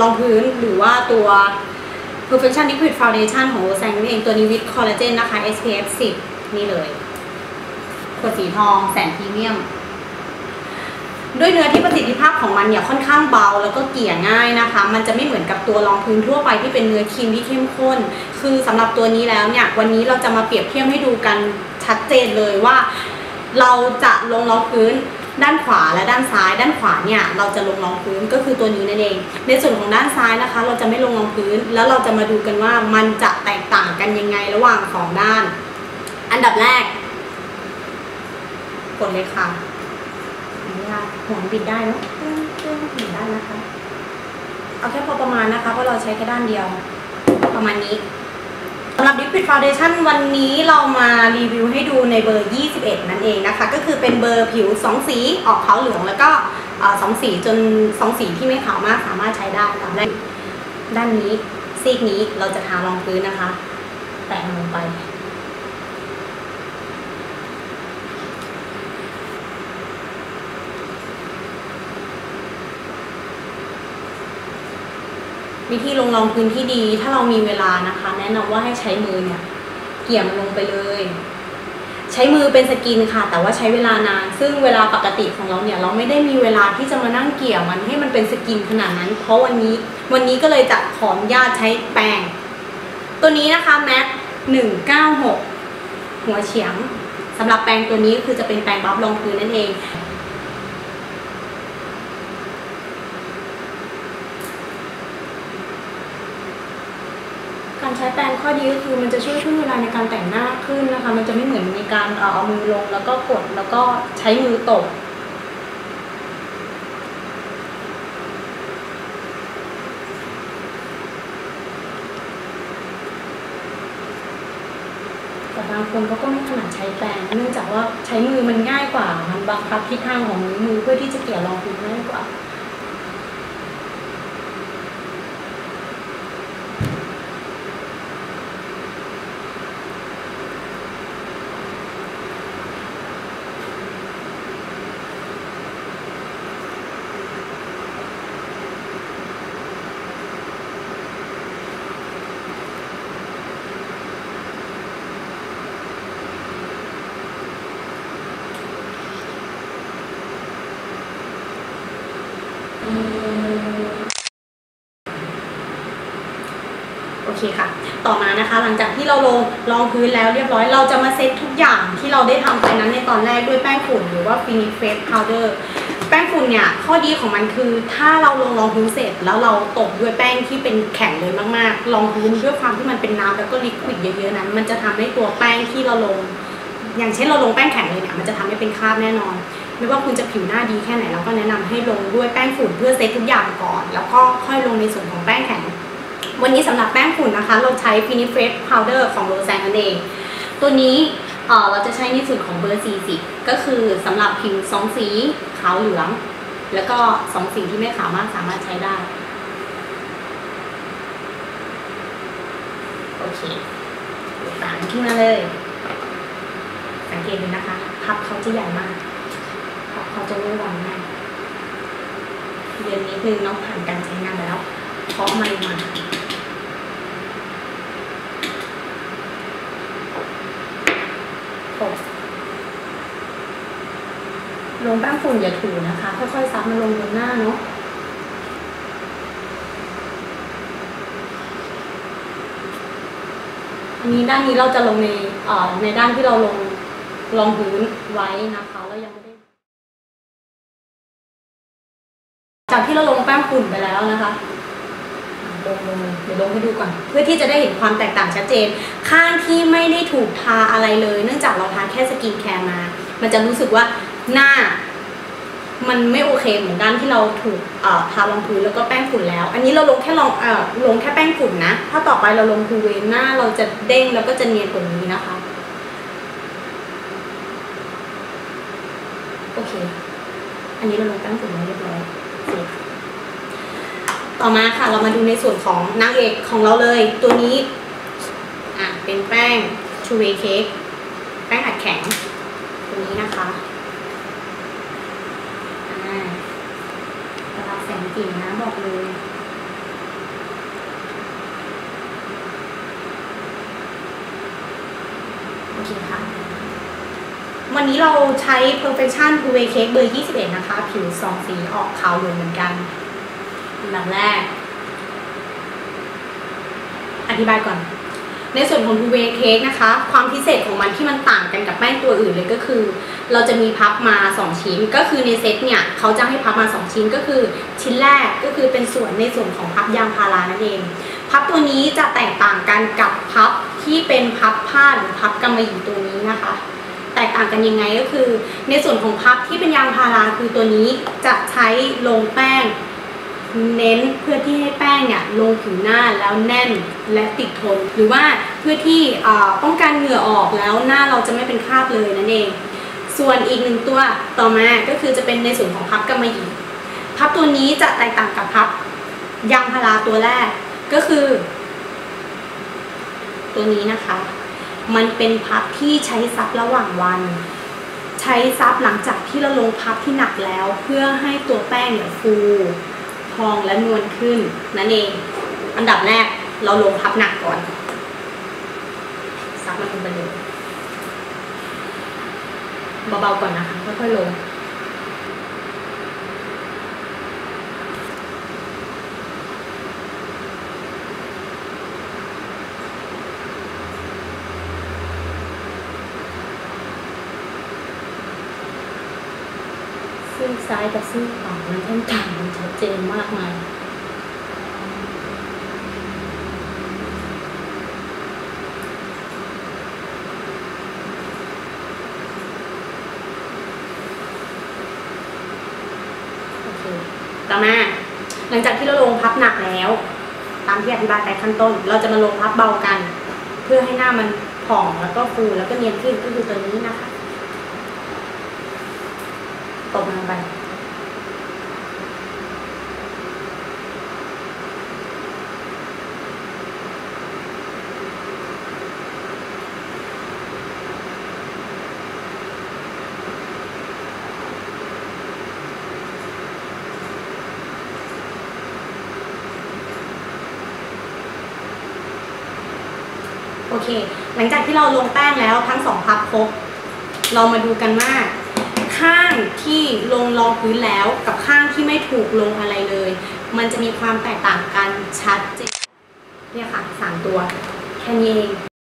รองพื้นหรือว่าตัว Perfection Liquid Foundation ของโรแซงนั่นเอง ตัวนี้วิตคอลลาเจนนะคะ SPF 10 นี่เลยขวดสีทองแสนพรีเมียม ด้วยเนื้อที่ประสิทธิภาพของมันเนี่ยค่อนข้างเบาแล้วก็เกี่ยง่ายนะคะ มันจะไม่เหมือนกับตัวรองพื้นทั่วไปที่เป็นเนื้อครีมที่เข้มข้น คือสำหรับตัวนี้แล้วเนี่ยวันนี้เราจะมาเปรียบเทียบให้ดูกันชัดเจนเลยว่า เราจะลงรองพื้น ด้านขวาและด้านซ้าย ด้านขวาเนี่ยเราจะลงรองพื้นก็คือตัวนี้นั่นเอง ในส่วนของด้านซ้ายนะคะ เราจะไม่ลงรองพื้น แล้วเราจะมาดูกันว่ามันจะแตกต่างกันยังไงระหว่างสองด้าน อันดับแรกกดเลยค่ะอนุญาตหัวบิดได้เนาะบิดได้นะคะ เอาแค่พอประมาณนะคะเพราะเราใช้แค่ด้านเดียว ประมาณนี้ สำหรับ Liquid Foundation วันนี้เรามารีวิวให้ดูในเบอร์ 21 นั่นเองนะคะ ก็คือเป็นเบอร์ผิว 2 สีออกขาวเหลืองแล้วก็สองสีจนสองสีที่ไม่ขาวมากสามารถใช้ได้ค่ะและด้านนี้ซีกนี้เราจะทารองพื้นนะคะ แตะลงไป วิธีลงรองพื้นที่ดี ถ้าเรามีเวลานะคะ แนะนำว่าให้ใช้มือเนี่ยเกี่ยมนลงไปเลย ใช้มือเป็นสกินค่ะ แต่ว่าใช้เวลานาน ซึ่งเวลาปกติของเราเนี่ยเราไม่ได้มีเวลาที่จะมานั่งเกี่ยวมันให้มันเป็นสกินขนาดนั้น เพราะวันนี้วันนี้ก็เลยจะขออนุญาตใช้แปรงตัวนี้นะคะแม็กหนึ่งเก้าหกหัวเฉียงสำหรับแปรงตัวนี้ก็คือจะเป็นแปรงบัฟรองพื้นนั่นเอง การ ใช้แปรงข้อดีก็คือมันจะช่วยช่วยเวลาในการแต่งหน้าขึ้นนะคะ มันจะไม่เหมือนในการเอามือลงแล้วก็กดแล้วก็ใช้มือตบแต่บางคนเขาก็ไม่ถนัดใช้แปรงเนื่องจากว่าใช้มือมันง่ายกว่า มันบังคับทิศทางของมือเพื่อที่จะเกี่ยวรองพื้นง่ายกว่า โอเคค่ะ ต่อมานะคะหลังจากที่เราลงรองพื้นแล้วเรียบร้อย เราจะมาเซตทุกอย่างที่เราได้ทำไปนั้นในตอนแรกด้วยแป้งฝุ่นหรือว่า Finish Face Powder แป้งฝุ่นเนี่ยข้อดีของมันคือ ถ้าเราลงรองพื้นเสร็จ แล้วเราตบด้วยแป้งที่เป็นแข็งเลยมากๆรองพื้นด้วยความที่มันเป็นน้ำแล้วก็ลิควิดเยอะๆนั้น มันจะทำให้ตัวแป้งที่เราลง อย่างเช่นเราลงแป้งแข็งเลยเนี่ยมันจะทำให้เป็นคราบแน่นอน ไม่ว่าคุณจะผิวหน้าดีแค่ไหนเราก็แนะนำให้ลงด้วยแป้งฝุ่นเพื่อเซตทุกอย่างก่อน แล้วก็ค่อยลงในส่วนของแป้งแข็ง วันนี้สำหรับแป้งฝุ่นนะคะ เราใช้ Finish Face Powder ของโรแซนนั่นเอง ตัวนี้เเราจะใช้ในส่วนของเบอร์ 40 ก็คือสำหรับผิวสองสีขาวเหลืองแล้วก็สองสีที่ไม่ขาวมากสามารถใช้ได้โอเคตามขึ้นมาเลย สังเกตดูนะคะ พับเขาจะใหญ่มาก เขาจะไม่วางมากเดือนนี้คือน้องผ่านการใช้งานแล้วเพราะมันมาลงแป้งฝุ่นอย่าถูนะคะ ค่อยๆซับมาลงบนหน้าเนาะอันนี้ด้านนี้เราจะลงในเอ่อในด้านที่เราลงรองพื้นไว้นะคะแล้วยังไม่ได้ จากที่เราลงแป้งฝุ่นไปแล้วนะคะลงลงเดี๋ยวลงให้ดูก่อน เพื่อที่จะได้เห็นความแตกต่างชัดเจน ข้างที่ไม่ได้ถูกทาอะไรเลย เนื่องจากเราทาแค่สกินแคร์มา มันจะรู้สึกว่าหน้า มันไม่โอเคเหมือนด้านที่เราถูกเอ่อทารองพื้นแล้วก็แป้งฝุ่นแล้ว อันนี้เราลงแค่ลองเอ่อลงแค่แป้งฝุ่นนะ ถ้าต่อไปเราลงทูเวนหน้าเราจะเด้งแล้วก็จะเนียนกว่านี้นะคะ โอเค อันนี้เราลงแป้งฝุ่นแล้วเรียบร้อย ต่อมาค่ะเรามาดูในส่วนของนางเอกของเราเลย ตัวนี้อะเป็นแป้งชูเวเค้กแป้งอัดแข็งตัวนี้นะคะอ่ารับแสงเก่งนะบอกเลยโอเคค่ะ วันนี้เราใช้ perfection two way cake เบอร์ 21 นะคะ ผิวสองสีออกขาวเหลืองเหมือนกันอันดับแรก อธิบายก่อน ในส่วนของ two way cake นะคะ ความพิเศษของมันที่มันต่างกันกับแป้งตัวอื่นเลยก็คือ เราจะมีพับมา 2 ชิ้น ก็คือในเซตเนี่ย เขาจะให้พับมา 2 ชิ้นก็คือ ชิ้นแรกก็คือเป็นส่วนในส่วนของพับยางพารานั่นเอง พับตัวนี้จะแตกต่างกันกับพับที่เป็นพับผ้าหรือพับกำมะหยี่ตัวนี้นะคะ กต่างกันยังไงก็คือ ในส่วนของพับที่เป็นยางพาราคือตัวนี้จะใช้ลงแป้ง เน้นเพื่อที่ให้แป้งเนี่ยลงผิวหน้าแล้วแน่นและติดทน หรือว่าเพื่อที่ป้องกันเหงื่อออกแล้วหน้าเราจะไม่เป็นคราบเลยนั่นเอง ส่วนอีกหนึ่งตัวต่อมาก็คือจะเป็นในส่วนของพับกำมะหยี่พับตัวนี้จะแตกต่างกับพับยางพาราตัวแรกก็คือ ตัวนี้นะคะ มันเป็นพับที่ใช้ซับระหว่างวัน ใช้ซับหลังจากที่เราลงพับที่หนักแล้ว เพื่อให้ตัวแป้งเนี่ยฟูพองและนวลขึ้นนั่นเอง อันดับแรกเราลงพับหนักก่อนซับมันลงไปเลยเบาๆก่อนนะคะค่อยๆลง ซีกซ้ายกับซีกขวามันต้องต่างกันชัดเจนมากมายโอเคต่อมาหลังจากที่เราลงพับหนักแล้ว ตามที่อธิบายไปขั้นต้น เราจะมาลงพับเบากัน เพื่อให้หน้ามันผ่องแล้วก็ฟูแล้วก็เนียนขึ้นก็คือตัวนี้นะคะ ตบลงไปโอเค หลังจากที่เราลงแป้งแล้วทั้งสองพับครบ เรามาดูกันว่า ข้างที่ลงรองพื้นแล้วกับข้างที่ไม่ถูกลงอะไรเลย มันจะมีความแตกต่างกันชัดเจนเนี่ยค่ะสามตัวแค่นี้เอง